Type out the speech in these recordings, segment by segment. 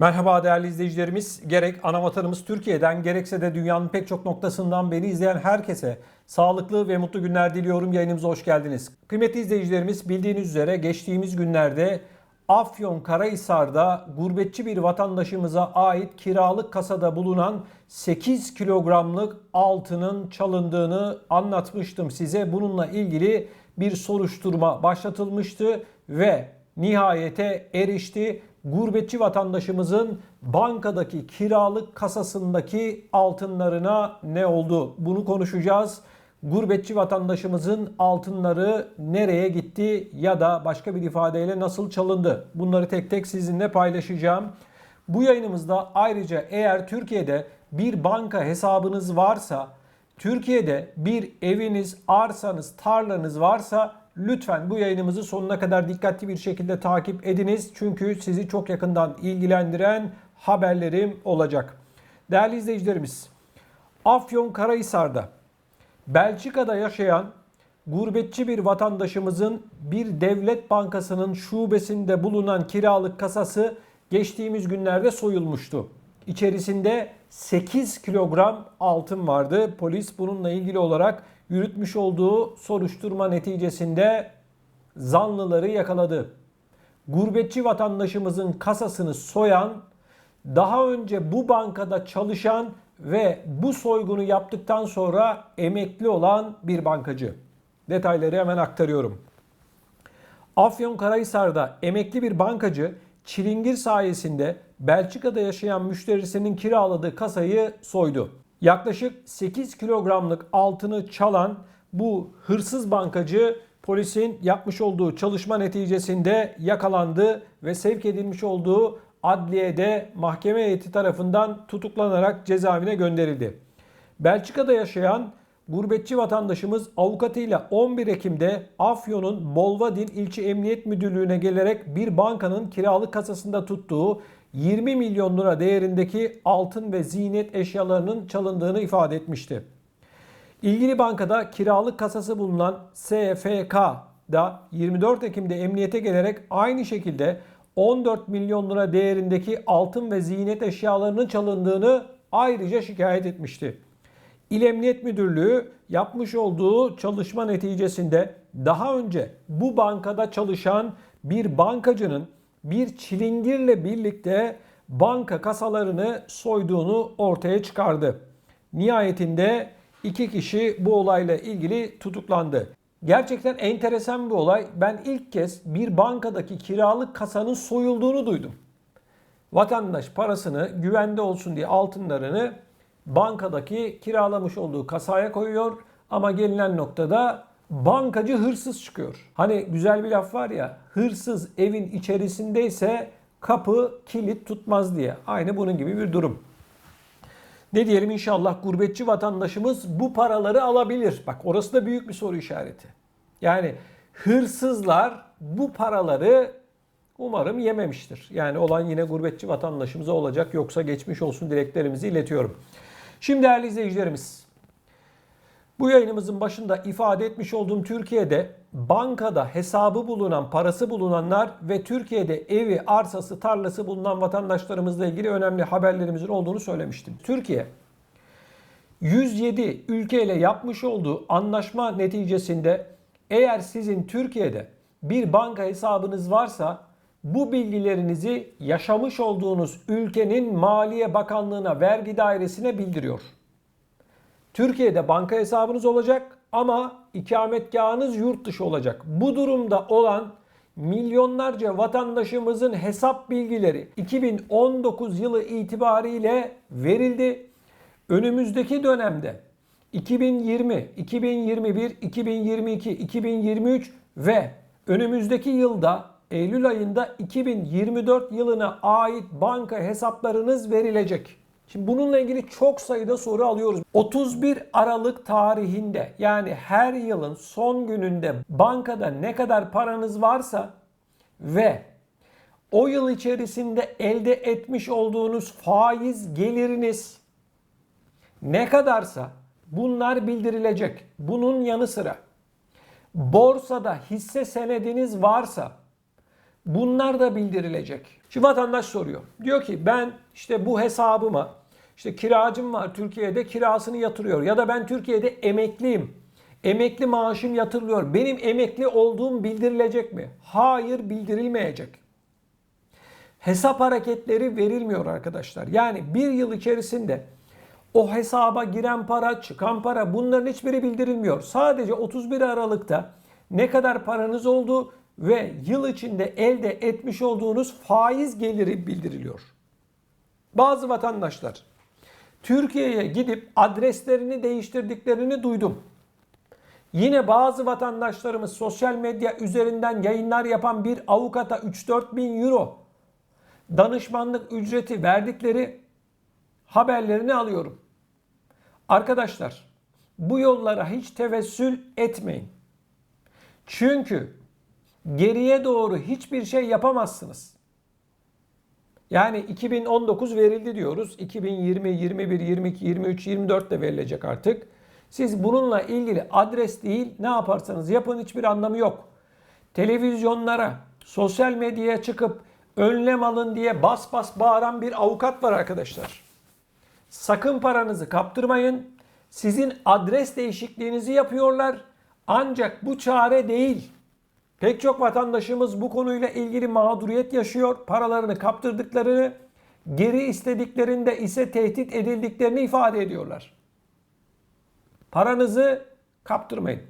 Merhaba değerli izleyicilerimiz. Gerek ana vatanımız Türkiye'den gerekse de dünyanın pek çok noktasından beni izleyen herkese sağlıklı ve mutlu günler diliyorum. Yayınımıza hoş geldiniz. Kıymetli izleyicilerimiz bildiğiniz üzere geçtiğimiz günlerde Afyon Karahisar'da gurbetçi bir vatandaşımıza ait kiralık kasada bulunan 8 kilogramlık altının çalındığını anlatmıştım size. Bununla ilgili bir soruşturma başlatılmıştı ve nihayete erişti. Gurbetçi vatandaşımızın bankadaki kiralık kasasındaki altınlarına ne oldu? Bunu konuşacağız. Gurbetçi vatandaşımızın altınları nereye gitti ya da başka bir ifadeyle nasıl çalındı? Bunları tek tek sizinle paylaşacağım. Bu yayınımızda ayrıca eğer Türkiye'de bir banka hesabınız varsa, Türkiye'de bir eviniz, arsanız, tarlanız varsa lütfen bu yayınımızı sonuna kadar dikkatli bir şekilde takip ediniz. Çünkü sizi çok yakından ilgilendiren haberlerim olacak. Değerli izleyicilerimiz, Afyon Karahisar'da Belçika'da yaşayan gurbetçi bir vatandaşımızın bir devlet bankasının şubesinde bulunan kiralık kasası geçtiğimiz günlerde soyulmuştu. İçerisinde 8 kilogram altın vardı. Polis bununla ilgili olarak yürütmüş olduğu soruşturma neticesinde zanlıları yakaladı. Gurbetçi vatandaşımızın kasasını soyan, daha önce bu bankada çalışan ve bu soygunu yaptıktan sonra emekli olan bir bankacı. Detayları hemen aktarıyorum. Afyonkarahisar'da emekli bir bankacı çilingir sayesinde Belçika'da yaşayan müşterisinin kiraladığı kasayı soydu. Yaklaşık 8 kilogramlık altını çalan bu hırsız bankacı polisin yapmış olduğu çalışma neticesinde yakalandı ve sevk edilmiş olduğu adliyede mahkeme heyeti tarafından tutuklanarak cezaevine gönderildi. Belçika'da yaşayan gurbetçi vatandaşımız avukatıyla 11 Ekim'de Afyon'un Bolvadin İlçe Emniyet Müdürlüğü'ne gelerek bir bankanın kiralık kasasında tuttuğu 20 milyon lira değerindeki altın ve ziynet eşyalarının çalındığını ifade etmişti. İlgili bankada kiralık kasası bulunan SFK da 24 Ekim'de emniyete gelerek aynı şekilde 14 milyon lira değerindeki altın ve ziynet eşyalarının çalındığını ayrıca şikayet etmişti. İl Emniyet Müdürlüğü yapmış olduğu çalışma neticesinde daha önce bu bankada çalışan bir bankacının bir çilingirle birlikte banka kasalarını soyduğunu ortaya çıkardı. Nihayetinde iki kişi bu olayla ilgili tutuklandı. Gerçekten enteresan bir olay. Ben ilk kez bir bankadaki kiralık kasanın soyulduğunu duydum. Vatandaş parasını güvende olsun diye altınlarını bankadaki kiralamış olduğu kasaya koyuyor ama gelinen noktada bankacı hırsız çıkıyor. Hani güzel bir laf var ya hırsız evin içerisindeyse kapı kilit tutmaz diye. Aynı bunun gibi bir durum. Ne diyelim inşallah gurbetçi vatandaşımız bu paraları alabilir. Bak orası da büyük bir soru işareti. Yani hırsızlar bu paraları umarım yememiştir. Yani olan yine gurbetçi vatandaşımıza olacak. Yoksa geçmiş olsun dileklerimizi iletiyorum. Şimdi değerli izleyicilerimiz bu yayınımızın başında ifade etmiş olduğum Türkiye'de bankada hesabı bulunan, parası bulunanlar ve Türkiye'de evi, arsası, tarlası bulunan vatandaşlarımızla ilgili önemli haberlerimizin olduğunu söylemiştim. Türkiye 107 ülkeyle yapmış olduğu anlaşma neticesinde eğer sizin Türkiye'de bir banka hesabınız varsa bu bilgilerinizi yaşamış olduğunuz ülkenin Maliye Bakanlığı'na, vergi dairesine bildiriyor. Türkiye'de banka hesabınız olacak ama ikametgahınız yurt dışı olacak. Bu durumda olan milyonlarca vatandaşımızın hesap bilgileri 2019 yılı itibariyle verildi. Önümüzdeki dönemde 2020, 2021, 2022, 2023 ve önümüzdeki yılda Eylül ayında 2024 yılına ait banka hesaplarınız verilecek. Şimdi bununla ilgili çok sayıda soru alıyoruz. 31 Aralık tarihinde yani her yılın son gününde bankada ne kadar paranız varsa ve o yıl içerisinde elde etmiş olduğunuz faiz geliriniz ne kadarsa bunlar bildirilecek. Bunun yanı sıra borsada hisse senediniz varsa Bunlar da bildirilecek. Şimdi vatandaş soruyor. Diyor ki ben işte bu hesabıma işte kiracım var Türkiye'de kirasını yatırıyor ya da ben Türkiye'de emekliyim. Emekli maaşım yatırılıyor. Benim emekli olduğum bildirilecek mi? Hayır bildirilmeyecek. Hesap hareketleri verilmiyor arkadaşlar. Yani bir yıl içerisinde o hesaba giren para, çıkan para bunların hiçbiri bildirilmiyor. Sadece 31 Aralık'ta ne kadar paranız olduğu ve yıl içinde elde etmiş olduğunuz faiz geliri bildiriliyor. Bazı vatandaşlar Türkiye'ye gidip adreslerini değiştirdiklerini duydum. Yine bazı vatandaşlarımız sosyal medya üzerinden yayınlar yapan bir avukata 3-4 bin euro danışmanlık ücreti verdikleri haberlerini alıyorum. Arkadaşlar bu yollara hiç tevessül etmeyin. Çünkü geriye doğru hiçbir şey yapamazsınız. Yani 2019 verildi diyoruz. 2020, 21, 22, 23, 24 de verilecek artık. Siz bununla ilgili adres değil ne yaparsanız yapın hiçbir anlamı yok. Televizyonlara, sosyal medyaya çıkıp önlem alın diye bas bas bağıran bir avukat var arkadaşlar. Sakın paranızı kaptırmayın. Sizin adres değişikliğinizi yapıyorlar. Ancak bu çare değil. Pek çok vatandaşımız bu konuyla ilgili mağduriyet yaşıyor. Paralarını kaptırdıklarını, geri istediklerinde ise tehdit edildiklerini ifade ediyorlar. Paranızı kaptırmayın.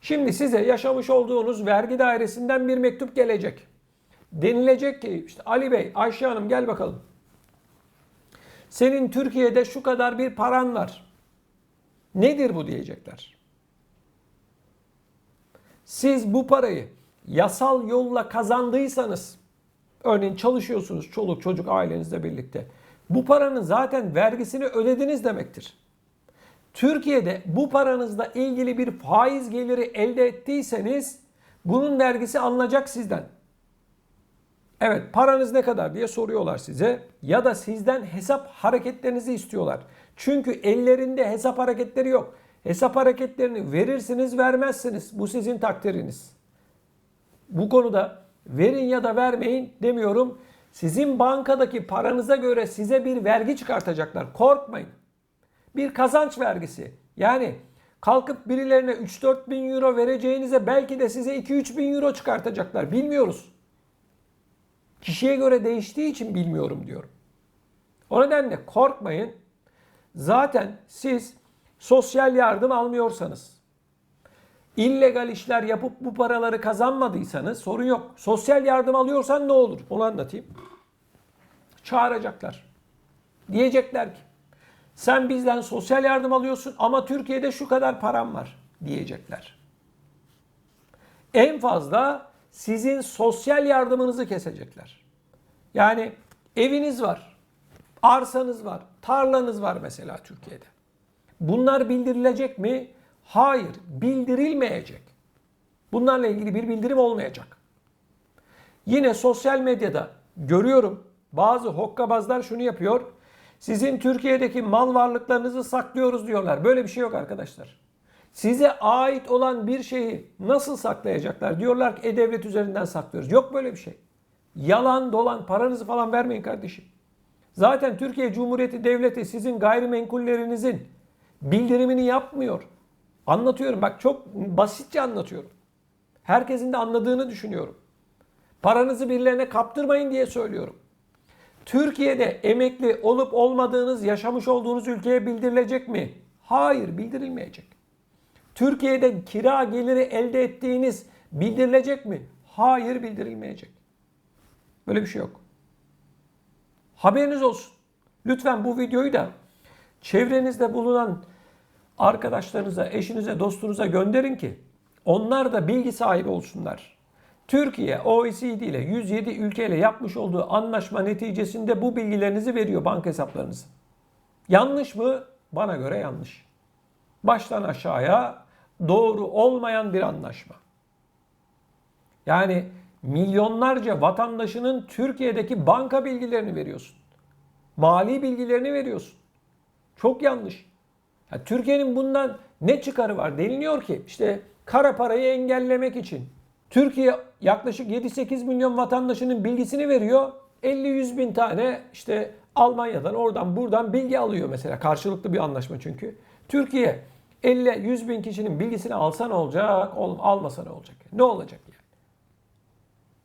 Şimdi size yaşamış olduğunuz vergi dairesinden bir mektup gelecek. Denilecek ki işte Ali Bey, Ayşe Hanım gel bakalım. Senin Türkiye'de şu kadar bir paran var. Nedir bu diyecekler. Siz bu parayı yasal yolla kazandıysanız, örneğin çalışıyorsunuz çoluk çocuk ailenizle birlikte. Bu paranın zaten vergisini ödediniz demektir. Türkiye'de bu paranızla ilgili bir faiz geliri elde ettiyseniz bunun vergisi alınacak sizden. Evet paranız ne kadar diye soruyorlar size ya da sizden hesap hareketlerinizi istiyorlar. Çünkü ellerinde hesap hareketleri yok. Hesap hareketlerini verirsiniz vermezsiniz. Bu sizin takdiriniz. Bu konuda verin ya da vermeyin demiyorum. Sizin bankadaki paranıza göre size bir vergi çıkartacaklar. Korkmayın. Bir kazanç vergisi. Yani kalkıp birilerine 3-4 bin euro vereceğinize belki de size 2-3 bin euro çıkartacaklar. Bilmiyoruz. Kişiye göre değiştiği için bilmiyorum diyorum. O nedenle korkmayın. Zaten siz sosyal yardım almıyorsanız, illegal işler yapıp bu paraları kazanmadıysanız sorun yok. Sosyal yardım alıyorsan ne olur? Onu anlatayım. Çağıracaklar. Diyecekler ki sen bizden sosyal yardım alıyorsun ama Türkiye'de şu kadar param var diyecekler. En fazla sizin sosyal yardımınızı kesecekler. Yani eviniz var, arsanız var, tarlanız var mesela Türkiye'de. Bunlar bildirilecek mi? Hayır, bildirilmeyecek. Bunlarla ilgili bir bildirim olmayacak. Yine sosyal medyada görüyorum bazı hokkabazlar şunu yapıyor. Sizin Türkiye'deki mal varlıklarınızı saklıyoruz diyorlar. Böyle bir şey yok arkadaşlar. Size ait olan bir şeyi nasıl saklayacaklar? Diyorlar ki e-devlet üzerinden saklıyoruz. Yok böyle bir şey. Yalan dolan paranızı falan vermeyin kardeşim. Zaten Türkiye Cumhuriyeti Devleti sizin gayrimenkullerinizin bildirimini yapmıyor. Anlatıyorum bak çok basitçe anlatıyorum. Herkesin de anladığını düşünüyorum. Paranızı birilerine kaptırmayın diye söylüyorum. Türkiye'de emekli olup olmadığınız yaşamış olduğunuz ülkeye bildirilecek mi? Hayır bildirilmeyecek. Türkiye'de kira geliri elde ettiğiniz bildirilecek mi? Hayır bildirilmeyecek. Böyle bir şey yok. Haberiniz olsun. Lütfen bu videoyu da çevrenizde bulunan arkadaşlarınıza, eşinize, dostunuza gönderin ki onlar da bilgi sahibi olsunlar. Türkiye OECD ile 107 ülkeyle yapmış olduğu anlaşma neticesinde bu bilgilerinizi veriyor banka hesaplarınızı. Yanlış mı? Bana göre yanlış. Baştan aşağıya doğru olmayan bir anlaşma. Yani milyonlarca vatandaşının Türkiye'deki banka bilgilerini veriyorsun. Mali bilgilerini veriyorsun. Çok yanlış. Ya Türkiye'nin bundan ne çıkarı var? Deniliyor ki işte kara parayı engellemek için. Türkiye yaklaşık 7-8 milyon vatandaşının bilgisini veriyor. 50-100 bin tane işte Almanya'dan oradan buradan bilgi alıyor mesela. Karşılıklı bir anlaşma çünkü. Türkiye 50-100 bin kişinin bilgisini alsa ne olacak, ol- almasa ne olacak? Ne olacak yani?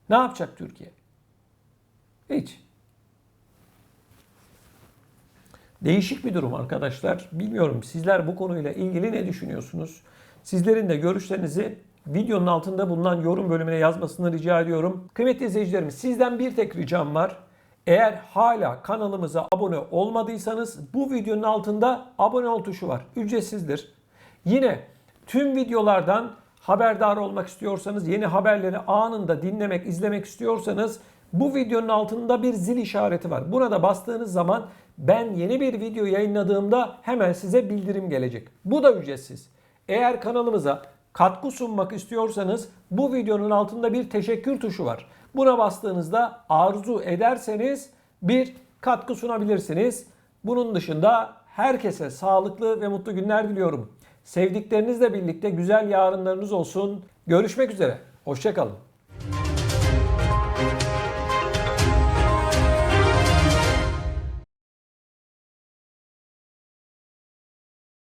Ne yapacak Türkiye? Hiç. Değişik bir durum arkadaşlar. Bilmiyorum sizler bu konuyla ilgili ne düşünüyorsunuz? Sizlerin de görüşlerinizi videonun altında bulunan yorum bölümüne yazmasını rica ediyorum. Kıymetli izleyicilerimiz sizden bir tek ricam var. Eğer hala kanalımıza abone olmadıysanız bu videonun altında abone ol tuşu var. Ücretsizdir. Yine tüm videolardan haberdar olmak istiyorsanız, yeni haberleri anında dinlemek, izlemek istiyorsanız bu videonun altında bir zil işareti var. Buna da bastığınız zaman ben yeni bir video yayınladığımda hemen size bildirim gelecek. Bu da ücretsiz. Eğer kanalımıza katkı sunmak istiyorsanız bu videonun altında bir teşekkür tuşu var. Buna bastığınızda arzu ederseniz bir katkı sunabilirsiniz. Bunun dışında herkese sağlıklı ve mutlu günler diliyorum. Sevdiklerinizle birlikte güzel yarınlarınız olsun. Görüşmek üzere. Hoşçakalın.